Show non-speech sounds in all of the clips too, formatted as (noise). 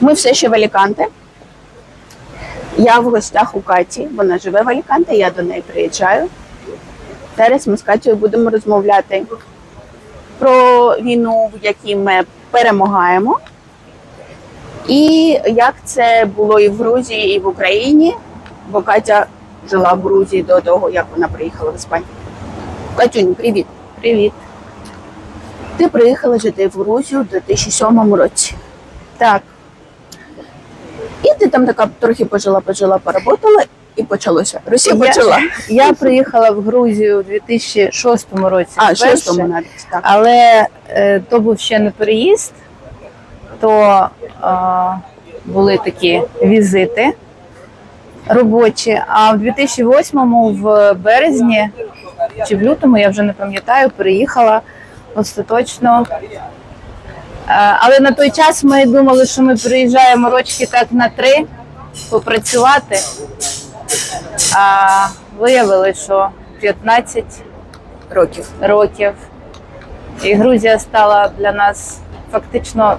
Ми все ще в Аліканте. Я в гостях у Каті. Вона живе в Аліканте, я до неї приїжджаю. Зараз ми з Катєю будемо розмовляти про війну, в якій ми перемагаємо. І як це було і в Грузії, і в Україні, бо Катя жила в Грузії до того, як вона приїхала в Іспанію. Катюнь, привіт. Привіт. Ти приїхала жити в Грузію у 2007 році. Так, І ти там така трохи пожила, пожила, поработала, і почалося. Росія Я- почала. я приїхала в Грузію у 2006 році. А, вперше, шостому навіть так. Але е, то був ще не переїзд, то е, були такі візити робочі. А в 2008-му в березні чи в лютому, я вже не пам'ятаю, переїхала остаточно. Е, Але на той час ми думали, що ми приїжджаємо рочки так на три попрацювати. А виявилося, що 15 Років. років. І Грузія стала для нас фактично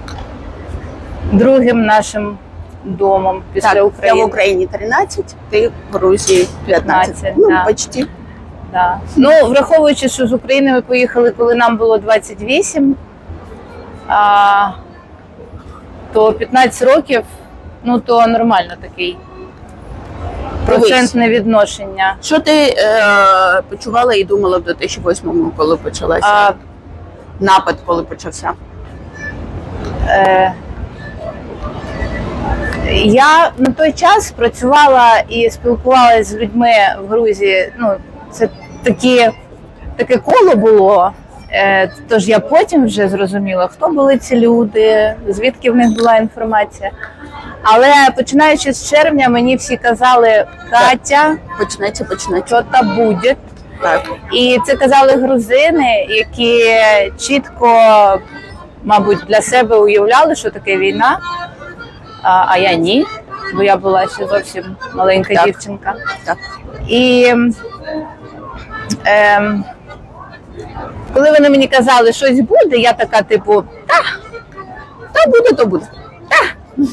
другим нашим домом після так, Я в Україні 13, ти в Грузії 15. 15, ну, да. почти. Да. Ну, враховуючи, що з України ми поїхали, коли нам було 28, а, то 15 років, ну то нормально такий процентне відношення. Що ти е, почувала і думала в 2008-му, коли почалася А, напад, коли почався? Е, Я на той час працювала і спілкувалася з людьми в Грузії. Ну, це такі, таке коло було. Е, Тож я потім вже зрозуміла, хто були ці люди, звідки в них була інформація. Але починаючи з червня, мені всі казали Катя, Почнеться, почнеться. та буде. Так. І це казали грузини, які чітко, мабуть, для себе уявляли, що таке війна. А, а я ні, бо я була ще зовсім маленька Так. дівчинка. Так. І ем, коли вони мені казали, щось буде, я така, типу, та, Та буде, то буде.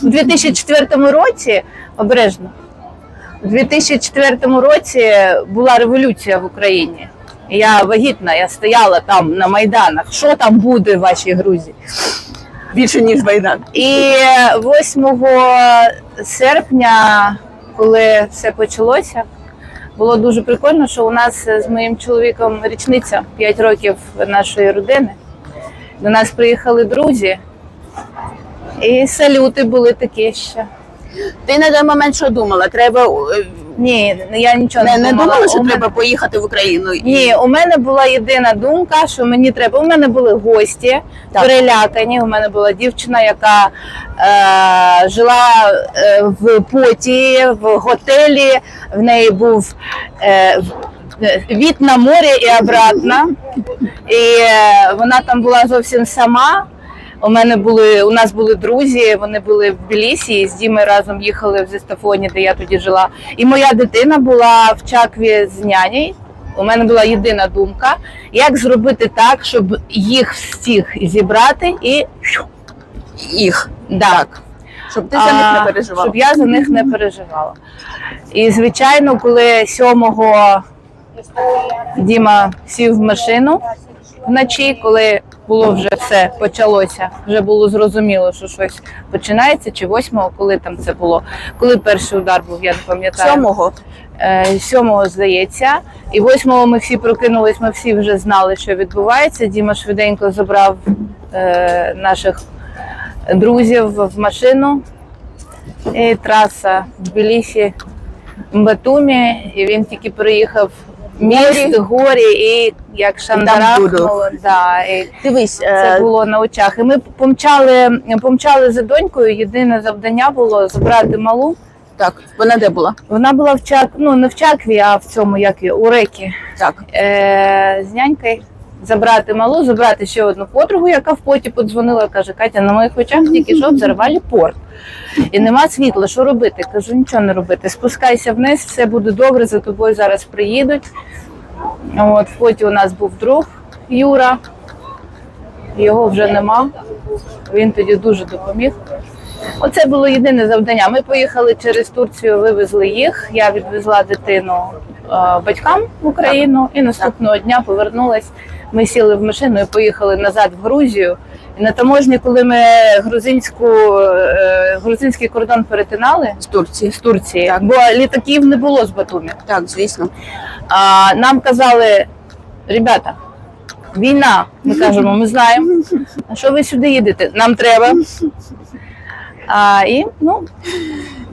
у 2004 році обережно. У 2004 році була революція в Україні. Я вагітна, я стояла там на майданах. Що там буде в вашій Грузії? Більше, ніж Майдан. І 8 серпня, коли все почалося, було дуже прикольно, що у нас з моїм чоловіком річниця 5 років нашої родини. До нас приїхали друзі, і салюти були такі ще. Ти на той момент що думала? Треба е, Ні, я нічого не, не, не думала. що У мене- треба поїхати в Україну? і- Ні, у мене була єдина думка, що мені треба. У мене були гості Так. перелякані. У мене була дівчина, яка е, жила е, в поті, в готелі. В неї був е, від на море і обратно. І е, вона там була зовсім сама. У мене були у нас були друзі, вони були в Білісі, і з Дімою разом їхали в Зестафоні, де я тоді жила. І моя дитина була в Чакві з нянею. У мене була єдина думка, як зробити так, щоб їх всіх зібрати і їх. так, Щоб ти за них не переживала. щоб я за них не переживала. І звичайно, коли 7-го Діма сів в машину вночі, коли було вже все почалося, вже було зрозуміло, що щось починається, чи 8-го, коли там це було, коли перший удар був, я не пам'ятаю. Сьомого. Е, сьомого, здається, і восьмого ми всі прокинулись, ми всі вже знали, що відбувається. Діма швиденько забрав е, наших друзів в машину. І траса в Тбілісі, Батумі, і він тільки приїхав міст, горі, і як шандарахнуло. Да, і Дивись, це е, було на очах. І ми помчали, помчали за донькою. Єдине завдання було забрати малу. так, вона де була? Вона була в Чак, ну не в Чакві, а в цьому як і, у Рекі Так. е, з нянькою. Забрати малу, забрати ще одну подругу, яка в поті подзвонила, каже, Катя, на моїх очах тільки що взорвали порт. І нема світла, що робити? Кажу, нічого не робити. Спускайся вниз, все буде добре, за тобою зараз приїдуть. От, в поті у нас був друг Юра, його вже нема. Він тоді дуже допоміг. Оце було єдине завдання. Ми поїхали через Турцію, вивезли їх. Я відвезла дитину е, батькам в Україну і наступного дня повернулась. Ми сіли в машину і поїхали назад в Грузію. І на таможні, коли ми грузинську, е, грузинський кордон перетинали З Турції. з Турції, Так. бо літаків не було з Батумі. Так, звісно. А нам казали, ребята, війна. Ми (laughs) кажемо, ми знаємо. А що ви сюди їдете? Нам треба. А, і ну,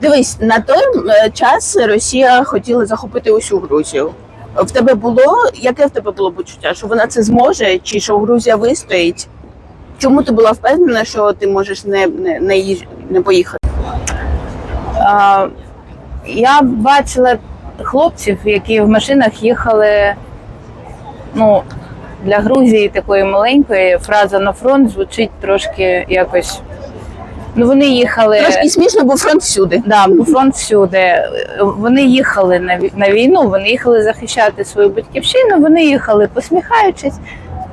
Дивись, на той е, час Росія хотіла захопити усю Грузію. В тебе було яке в тебе було почуття? Що вона це зможе, чи що Грузія вистоїть? Чому ти була впевнена, що ти можеш не, не, не, їж- не поїхати? а, я бачила хлопців, які в машинах їхали. Ну, для Грузії такої маленької фраза на фронт звучить трошки якось. Ну, вони їхали. Трошки смішно, бо фронт всюди. Да, бо фронт всюди. Вони їхали на на війну, вони їхали захищати свою батьківщину. Вони їхали посміхаючись,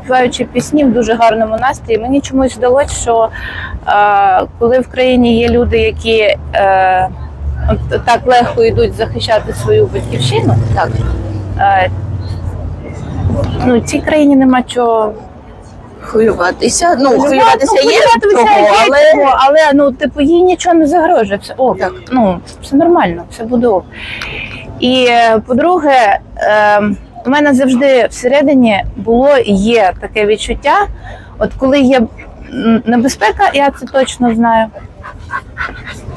співаючи пісні в дуже гарному настрої. Мені чомусь здалося, що е, коли в країні є люди, які е, от так легко йдуть захищати свою батьківщину, так е, ну цій країні нема чого Хвилюватися. Ну, хвилюватися є хвилюватися чого, є але але ну, типу, їй нічого не загрожує. Все ок, Так. ну все нормально, все буде ок. І е, по-друге, е, у мене завжди всередині було і є таке відчуття, от коли є небезпека, я це точно знаю.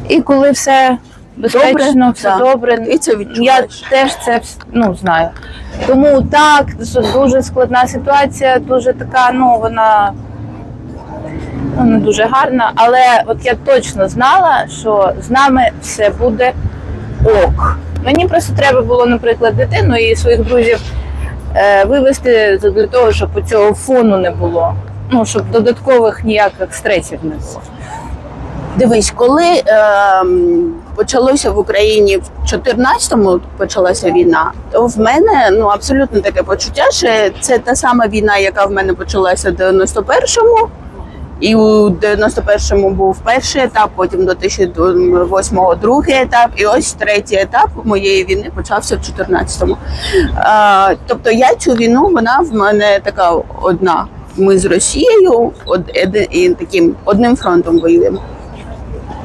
І коли все безпечно, все так. добре, ти це я теж це ну, знаю. Тому так, дуже складна ситуація, дуже така, ну вона ну, не дуже гарна. Але от я точно знала, що з нами все буде ок. Мені просто треба було, наприклад, дитину і своїх друзів е, вивезти для того, щоб цього фону не було. Ну, щоб додаткових ніяких стресів не було. Дивись, коли ем, почалося в Україні в 14-му почалася війна, то в мене ну абсолютно таке почуття, що це та сама війна, яка в мене почалася в 91-му. І у 91-му був перший етап, потім до 2008-го другий етап, і ось третій етап моєї війни почався в 14-му. Е, тобто я цю війну, вона в мене така одна. Ми з Росією од, таким одним фронтом воюємо.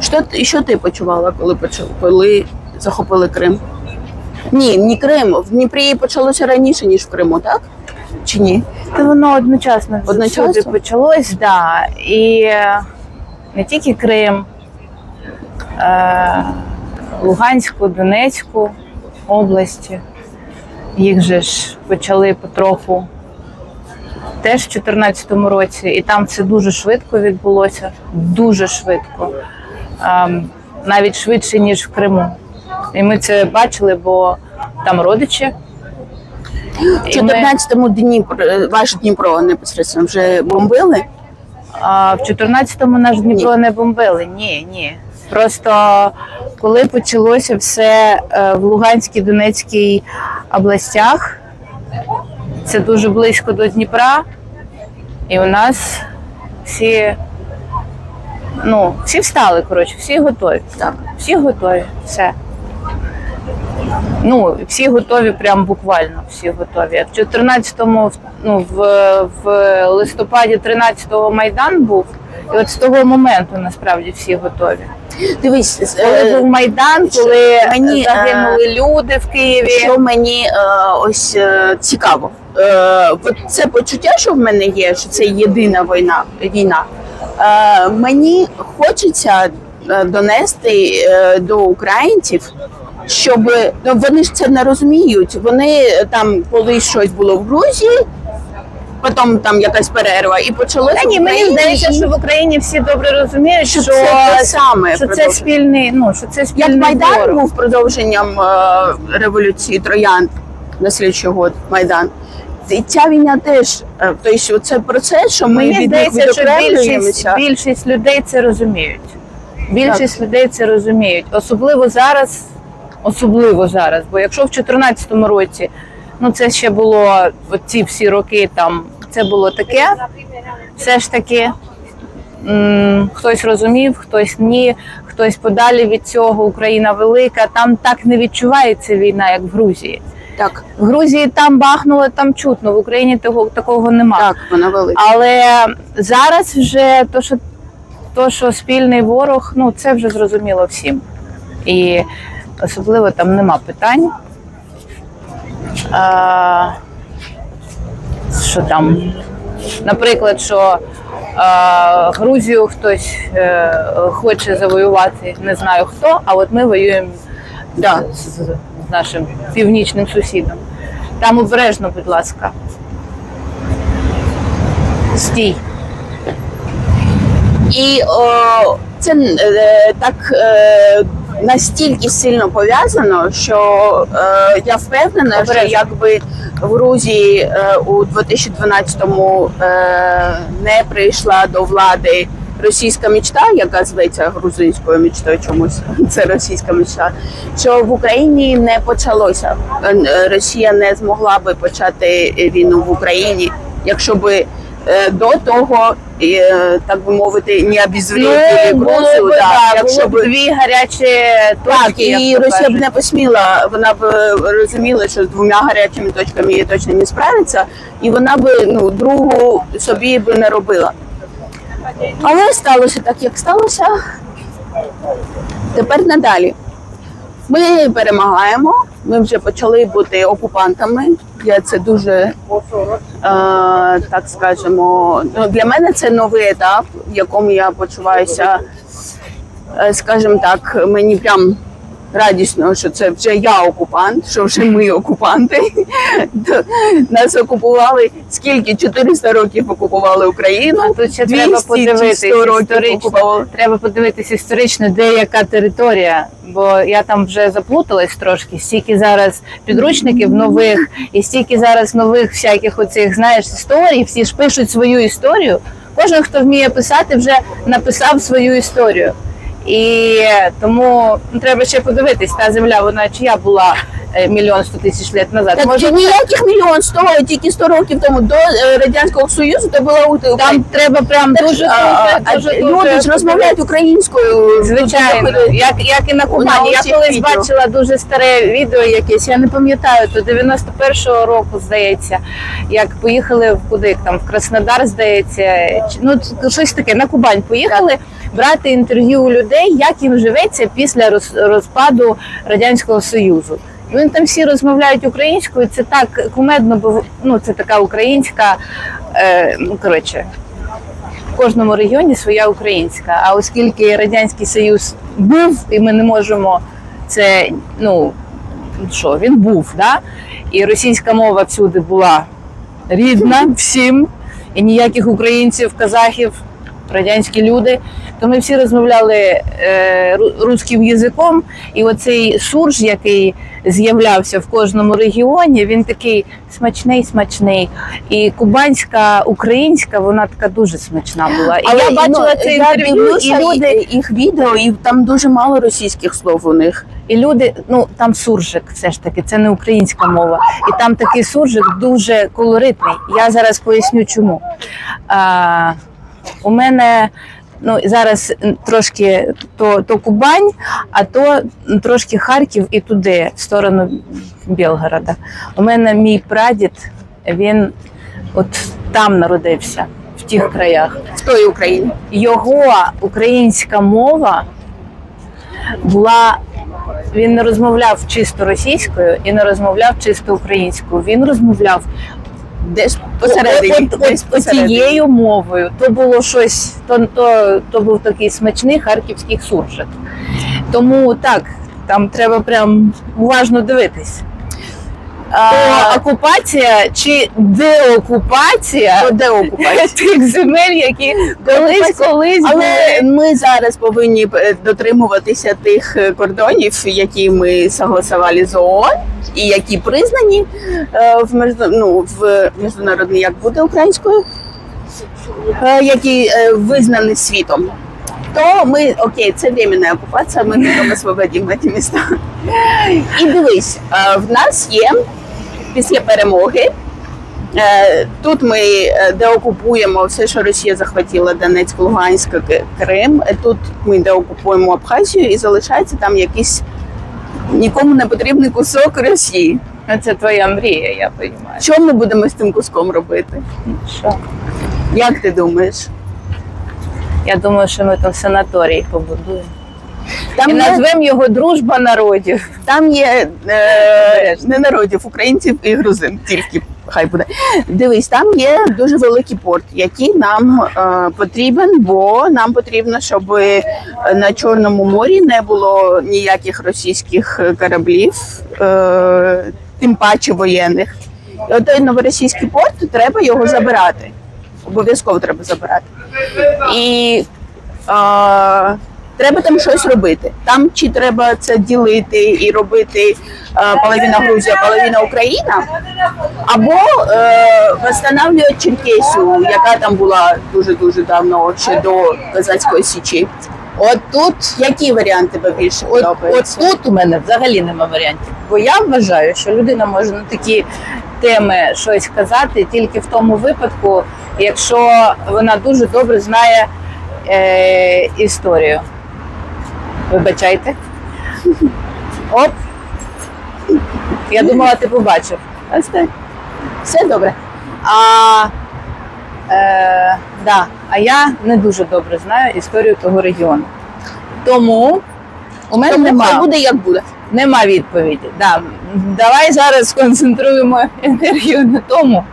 Що, ти- що ти почувала, коли коли захопили Крим? Ні, не Крим. В Дніпрі почалося раніше, ніж в Криму, так? Чи ні? Та воно одночасно, Одночасно? почалось, да. І е, не тільки Крим, е, Луганську, Донецьку області. Їх же ж почали потроху теж в 2014 році, і там це дуже швидко відбулося. Дуже швидко. Навіть швидше, ніж в Криму. І ми це бачили, бо там родичі. В І ми- 14-му Дніпро, ваш Дніпро непосередньо вже бомбили. А в 14-му наш Дніпро не бомбили. Ні, ні. Просто коли почалося все е, в Луганській, Донецькій областях, це дуже близько до Дніпра, і у нас всі, ну, всі встали, коротше, всі готові. Так. Всі готові, все. Ну, всі готові, прям буквально всі готові. В 14-му, ну, в, в листопаді 13-го Майдан був, і от з того моменту насправді всі готові. Дивись, Коли е, був Майдан, коли мені, загинули люди в Києві. що мені е, ось е, цікаво. Е, це почуття, що в мене є, що це єдина війна. війна. Е, мені хочеться е, донести е, до українців, щоб ну, вони ж це не розуміють. Вони там, коли щось було в Грузії, потім там якась перерва, і почалося. Та ні, мені здається, що в Україні всі добре розуміють, що що, це те саме. що це спільний, ну що це спільний Як Майдан ворог. був продовженням е, революції троян на слідчий год Майдан. І ця війна теж, тобто це процес, що ми Мені від них здається, що більшість, більшість людей це розуміють. Більшість людей це розуміють. Особливо зараз, особливо зараз. Бо якщо в 2014 році, ну це ще було ці всі роки там, це було таке, все ж таки. хтось розумів, хтось ні, хтось подалі від цього. Україна велика. Там так не відчувається війна, як в Грузії. Так, В Грузії там бахнуло, там чутно. В Україні того такого немає. так, вона велика. Але зараз вже то, що то, що спільний ворог, ну це вже зрозуміло всім. І особливо там нема питань. А, що там? Наприклад, що а, Грузію хтось е, хоче завоювати, не знаю хто, а от ми воюємо Да. Нашим північним сусідом. Там обережно, будь ласка. Стій. І о, це е, так е, настільки сильно пов'язано, що е, я впевнена, що якби в Грузії е, у 2012-му е, не прийшла до влади російська мечта, яка зветься грузинською мечтою чомусь, (laughs) це російська мечта, що в Україні не почалося. Е, е, Росія не змогла би почати війну в Україні, якщо би е, до того, так би мовити, не обізвріли було Грузію, да, да, якщо б дві гарячі точки, так, і Росія б не посміла, вона б розуміла, що з двома гарячими точками її точно не справиться, і вона б ну другу собі б не робила. Але сталося так, як сталося. Тепер надалі. Ми перемагаємо. Ми вже почали бути окупантами. Я це дуже е, так скажемо. Ну, для мене це новий етап, в якому я почуваюся, е, скажімо так, мені прям радісно, що це вже я окупант, що вже ми окупанти. Нас окупували скільки? 400 років окупували Україну. А тут ще 200 треба чи подивитись 100 років окупували. Треба подивитись історично, де яка територія. Бо я там вже заплуталась трошки. Стільки зараз підручників нових, і стільки зараз нових всяких оцих знаєш історій. Всі ж пишуть свою історію. Кожен, хто вміє писати, вже написав свою історію. І тому ну, треба ще подивитись, та земля, вона чия була. е, мільйон сто тисяч літ назад. Так Може, ніяких мільйон сто, тільки 100 років тому до е, радянського союзу то була Україна. там треба прям Так, дуже а, дуже, а, дуже, дуже розмовляють українською. Звичайно, Люди як, як і на На Кубані. Я колись відео. бачила дуже старе відео якесь, я не пам'ятаю, то 91-го року, здається, як поїхали в куди там в Краснодар, здається, ну щось таке, на Кубань поїхали брати інтерв'ю у людей, як їм живеться після розпаду Радянського Союзу. Вони там всі розмовляють українською. Це так кумедно, бо ну це така українська, е, ну коротше, в кожному регіоні своя українська. А оскільки Радянський Союз був, і ми не можемо це, ну що, він був, да? і російська мова всюди була рідна всім, і ніяких українців, казахів, радянські люди. То ми всі розмовляли е, ру- руським язиком, і оцей сурж, який з'являвся в кожному регіоні, він такий смачний, смачний. І кубанська, українська, вона така дуже смачна була. І я бачила це я інтерв'ю, дивлюся і люди, їх відео, і там дуже мало російських слов у них. і люди, ну там суржик, все ж таки, це не українська мова. І там такий суржик дуже колоритний. Я зараз поясню, чому. А, у мене ну зараз трошки то, то Кубань, а то трошки Харків і туди, в сторону Білгорода. У мене мій прадід, він от там народився, в тих краях. В той Україні. Його українська мова була. Він не розмовляв чисто російською і не розмовляв чисто українською. Він розмовляв Десь посередині. от, от, десь от, тією мовою. То було щось, то, то, то був такий смачний харківський суржик. Тому так, там треба прям уважно дивитись. Окупація чи деокупація то де окупація? (laughs) тих земель, які колись колись Але були. ми зараз повинні е, дотримуватися тих е, кордонів, які ми согласували з ООН і які признані е, в міжна- ну, в міжнародній, як буде українською, е, які е, визнані світом. То ми окей, це временна окупація, ми потім освободимо ці міста. І дивись, е, в нас є після перемоги Е, Тут ми е, деокупуємо все, що Росія захватила Донецьк, Луганськ, Крим. Е, Тут ми деокупуємо Абхазію і залишається там якийсь нікому не потрібний кусок Росії. Ну, Це твоя мрія, я розумію. Що ми будемо з цим куском робити? Що? Як ти думаєш? Я думаю, що ми там санаторій побудуємо. Там І є, назвемо його Дружба народів. там є е, не народів українців і грузин, тільки хай буде. Дивись, там є дуже великий порт, який нам е, потрібен, бо нам потрібно, щоб на Чорному морі не було ніяких російських кораблів, е, тим паче воєнних. І от той новоросійський порт треба його забирати. Обов'язково треба забирати. І е, треба там щось робити. Там чи треба це ділити і робити е, половина Грузія, половина Україна, або е, восстанавлювати Черкесію, яка там була дуже дуже давно ще до Козацької січі. От тут, Які варіанти тебе більше от, от тут у мене взагалі нема варіантів. Бо я вважаю, що людина може на такі теми щось казати тільки в тому випадку, якщо вона дуже добре знає е, історію. Вибачайте. Оп. Я думала, ти побачив. Ось так. Все добре. А, е, да, а я не дуже добре знаю історію того регіону. Тому у мене Тому нема, буде як буде. нема відповіді. Да. Давай зараз сконцентруємо енергію на тому,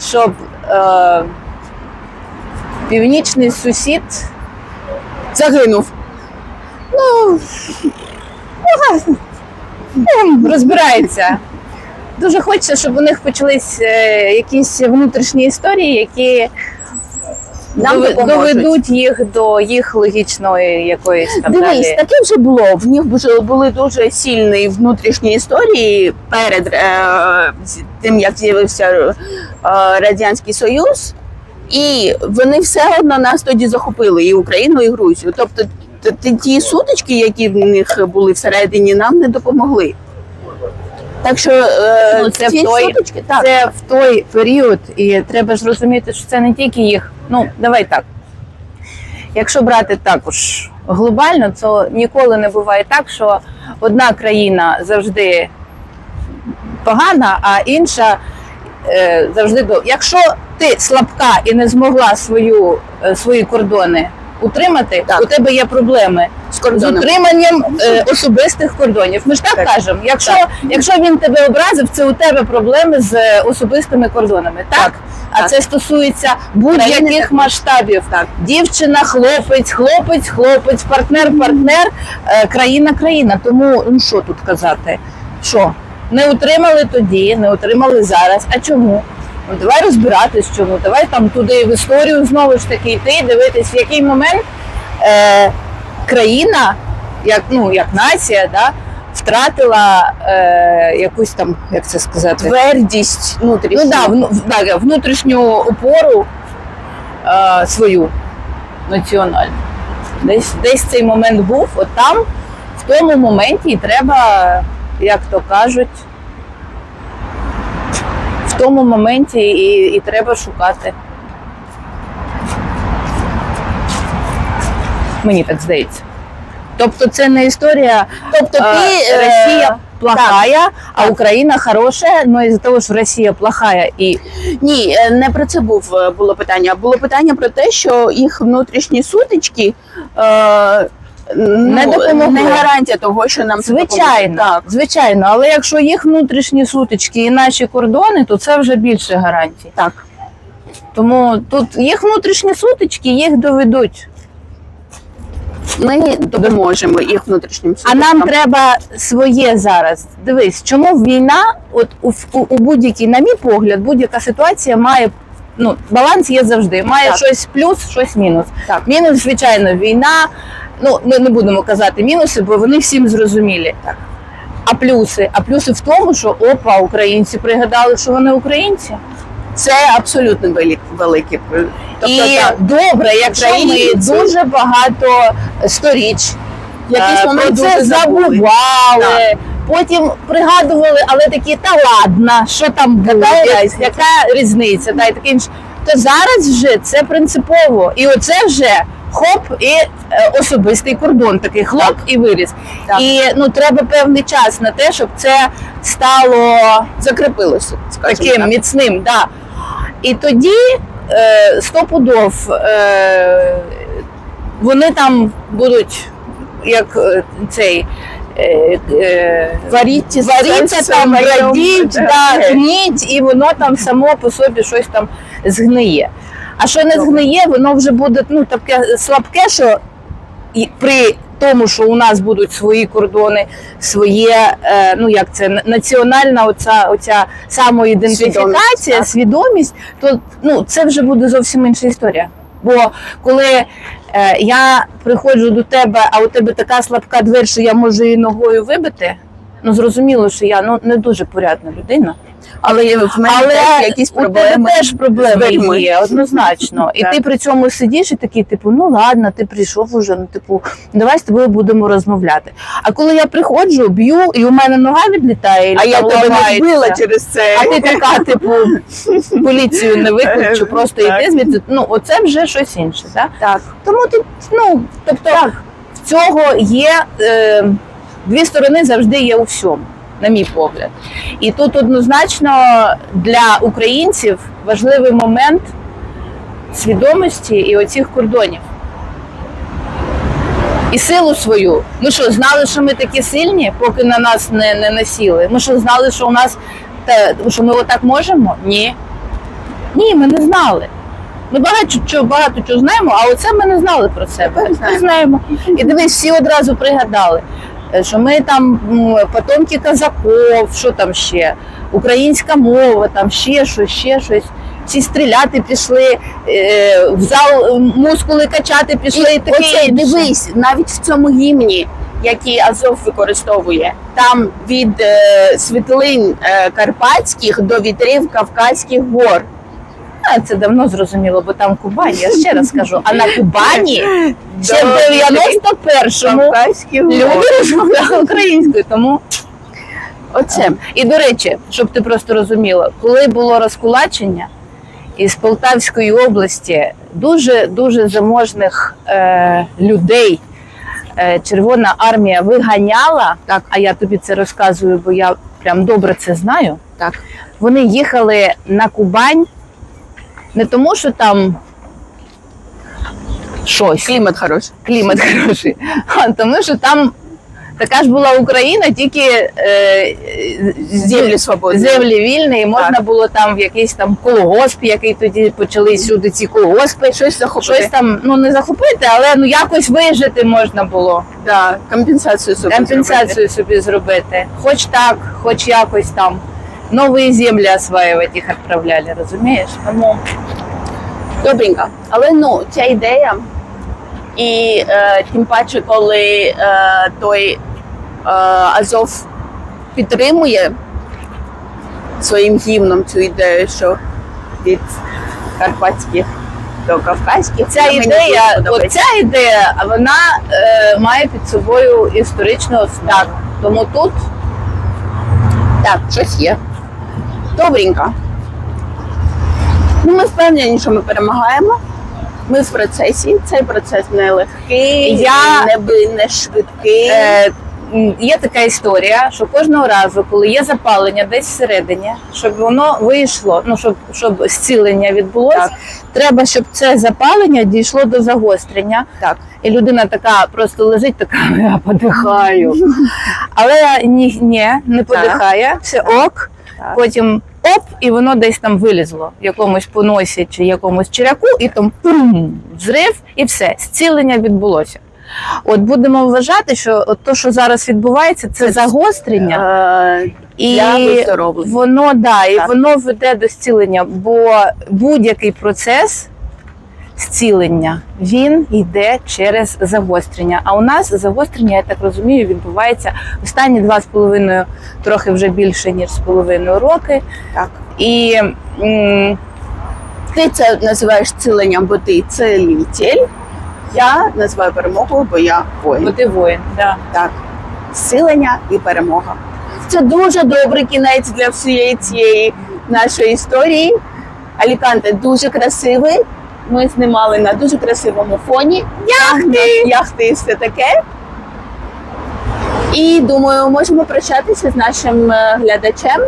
щоб е, північний сусід Загинув. Ну, ну, розбирається. Дуже хочеться, щоб у них почались е, якісь внутрішні історії, які Нам доведуть їх до їх логічної якоїсь там Дивись, далі. таке вже було. В них вже були дуже сильні внутрішні історії перед е, тим, як з'явився е, Радянський Союз, і вони все одно нас тоді захопили і Україну, і Грузію. Тобто ті сутички, які в них були всередині, нам не допомогли. Так що е, Ну, це в той- сутички, так. Це в той період, і треба ж розуміти, що це не тільки їх. Ну, давай так. Якщо брати також глобально, то ніколи не буває так, що одна країна завжди погана, а інша е, завжди. Якщо ти слабка і не змогла свою, е, свої кордони утримати, Так. у тебе є проблеми з з утриманням е, особистих кордонів. Ми ж так, Так. кажемо. Якщо, Так. якщо він тебе образив, це у тебе проблеми з е, особистими кордонами. Так, Так. а Так. це стосується будь-яких масштабів. Так. Дівчина, хлопець, хлопець, хлопець, партнер, партнер, е, країна, країна. Тому ну що тут казати? Що? Не утримали тоді, не утримали зараз. А чому? Ну, давай розбиратись, чому. Давай там туди в історію знову ж таки йти, дивитись, в який момент е, країна, як, ну, як нація, да, втратила е, якусь там, як це сказати, Твердість внутрішню. ну, да, вну, да, внутрішню опору е, свою національну. Десь, десь цей момент був, от там, в тому моменті і треба, як то кажуть, в тому моменті і, і треба шукати. Мені так здається. Тобто це не історія Тобто ти Е, Росія плохая, а так. Україна хорошая, но із-за того, що Росія плохая і Ні, е, не про це був е, було питання. Було питання про те, що їх внутрішні сутички е, Не ну, не гарантія того, що нам це звичайно, допоможе. Звичайно, але якщо їх внутрішні сутички і наші кордони, то це вже більше гарантій. Так. Тому тут їх внутрішні сутички їх доведуть. Ми допоможемо їх внутрішнім А нам треба своє зараз. Дивись, чому війна, от у, у, у будь-якій, на мій погляд, будь-яка ситуація має. Ну, баланс є завжди. Має Так. щось плюс, щось мінус. Так. Мінус, звичайно, війна. Ну, ми не будемо казати мінуси, бо вони всім зрозумілі. Так. А плюси? А плюси в тому, що опа, українці пригадали, що вони українці. Це абсолютно велик, велике. Тобто, і так, добре, якщо ми дуже багато сторіч Е, момент про це дуже забули. Потім пригадували, але такі, та ладно, що там буде, Яка різниця? яка різниця, та й таке інше. То зараз вже це принципово. І оце вже хоп і е, особистий кордон, такий хлоп і виріс. Так. І ну треба певний час на те, щоб це стало Закріпилося, таким так. міцним. Да. І тоді е, стопудов е, вони там будуть як е, цей. Е, е, Варіться, варіться там, радіть, да, гніть, і воно там само по собі щось там згниє. А що не згниє, воно вже буде ну, таке слабке, що і при тому, що у нас будуть свої кордони, своє, е, ну як це, національна оця, оця самоідентифікація, Свідомість, свідомість, то ну, це вже буде зовсім інша історія. Бо коли я приходжу до тебе, а у тебе така слабка дверь, що я можу її ногою вибити, ну зрозуміло, що я ну, не дуже порядна людина. Але в мене Але теж якісь у тебе проблеми. теж проблеми є, однозначно. І ти при цьому сидиш і такий, типу, ну ладно, ти прийшов уже, ну типу, давай з тобою будемо розмовляти. А коли я приходжу, б'ю, і у мене нога відлітає, А я тебе не вбила через це. А ти така, типу, поліцію не викличу, (laughs) просто Так. йди звідси. Ну, оце вже щось інше. Так? Так. Тому тут, ну, тобто, в цього є е, дві сторони завжди є у всьому, на мій погляд. І тут однозначно для українців важливий момент свідомості і оцих кордонів. І силу свою. Ми що, знали, що ми такі сильні, поки на нас не, не насіли? Ми що знали, що у нас те, що ми отак можемо? Ні. Ні, ми не знали. Ми багато чого багато чого знаємо, а оце ми не знали про себе. Ми знаємо. І дивись, всі одразу пригадали, що ми там потомки казаков, що там ще, українська мова, там ще щось, ще щось. Всі стріляти пішли, е, в зал мускули качати пішли і, таке Оце, інше. дивись, навіть в цьому гімні, який Азов використовує, там від е, світлин е, карпатських до вітрів Кавказьких гор. А, це давно зрозуміло, бо там Кубань, я ще раз кажу. А на Кубані ще в 91-му люди розмовляли українською, тому Оце. І до речі, щоб ти просто розуміла, коли було розкулачення із Полтавської області дуже дуже заможних е, людей е, Червона армія виганяла. Так. А я тобі це розказую, бо я прям добре це знаю. Так. Вони їхали на Кубань не тому, що там щось Клімат хороший. клімат хороший, а тому що там така ж була Україна, тільки е, Землі свободні. землі вільні, і можна було там в якийсь там колгосп, який тоді почали сюди ці колгоспи. Щось захопити. Щось там ну не захопити, але ну якось вижити можна було. Да, компенсацію собі зробити. Компенсацію собі зробити. Хоч так, хоч якось там. Нові землі осваювати їх відправляли, розумієш? Тому Добренько. Але ну, ця ідея, і е, тим паче, коли е, той е, Азов підтримує своїм гімном цю ідею, що від карпатських до кавказьких. ця ідея, оця ідея, вона е, має під собою історичну основу. Так. Тому тут Так, щось є. Добренько. Ну, ми впевнені, що ми перемагаємо. Ми в процесі. Цей процес не легкий, Я- не, би- не швидкий. Е, м, є така історія, що кожного разу, коли є запалення десь всередині, щоб воно вийшло, ну щоб, щоб зцілення відбулося, Так. треба, щоб це запалення дійшло до загострення. Так. І людина така просто лежить, така (laughs) я подихаю. (laughs) Але ні, ні не подихає, все ок. Так. Потім оп, і воно десь там вилізло в якомусь поносі чи якомусь черяку, і там пум, взрив, і все, зцілення відбулося. От будемо вважати, що от то, що зараз відбувається, це, Це- загострення, Е, і воно да, і воно веде до зцілення, бо будь-який процес зцілення він йде через загострення. А у нас загострення, я так розумію, відбувається останні два з половиною, трохи вже більше ніж з половиною роки. Так. І м, Ти це називаєш ціленням, бо ти целитель. Я називаю перемогою, бо я воїн. бо ти воїн. Да. Так. Зцілення і перемога. Це дуже добрий кінець для всієї цієї нашої історії. Аліканте дуже красивий. Ми знімали на дуже красивому фоні. Яхти! Яхти і все таке. І думаю, можемо прощатися з нашим е, глядачем.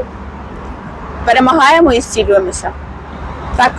Перемагаємо і зцілюємося. Так.